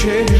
się